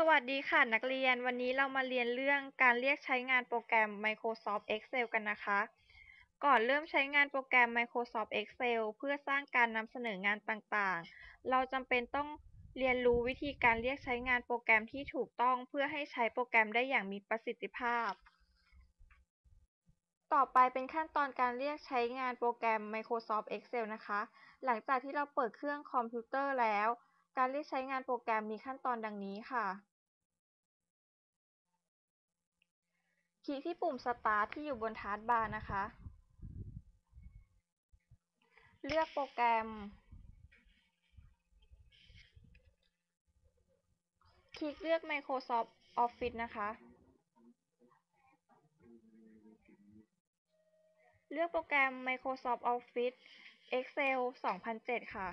สวัสดีค่ะนักเรียนวันนี้เรามาเรียนเรื่องการเรียกใช้งานโปรแกรม Microsoft Excel กันนะคะ ก่อนเริ่มใช้งานโปรแกรม Microsoft Excel เพื่อสร้างการนำเสนองานต่างๆ เราจำเป็นต้องเรียนรู้วิธีการเรียกใช้งานโปรแกรมที่ถูกต้องเพื่อให้ใช้โปรแกรมได้อย่างมีประสิทธิภาพ ต่อไปเป็นขั้นตอนการเรียกใช้งานโปรแกรม Microsoft Excel นะคะ หลังจากที่เราเปิดเครื่องคอมพิวเตอร์แล้ว การเรียกใช้งานโปรแกรมมีขั้นตอนดังนี้ค่ะ คลิกที่ปุ่ม Start ที่อยู่บนทาสก์บาร์นะคะ เลือกโปรแกรม คลิกเลือก Microsoft Office นะคะ เลือกโปรแกรม Microsoft Office Excel 2007 ค่ะ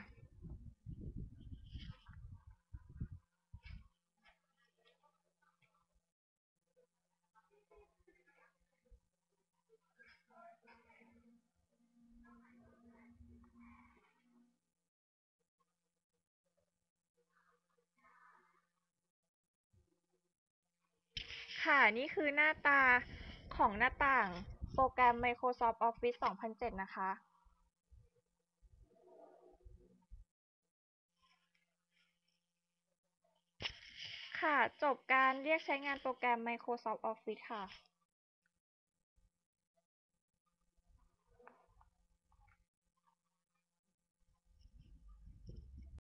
ค่ะ นี่คือหน้าตาของหน้าต่างโปรแกรม Microsoft Office 2007 นะคะ ค่ะ จบการเรียกใช้งานโปรแกรม Microsoft Office ค่ะ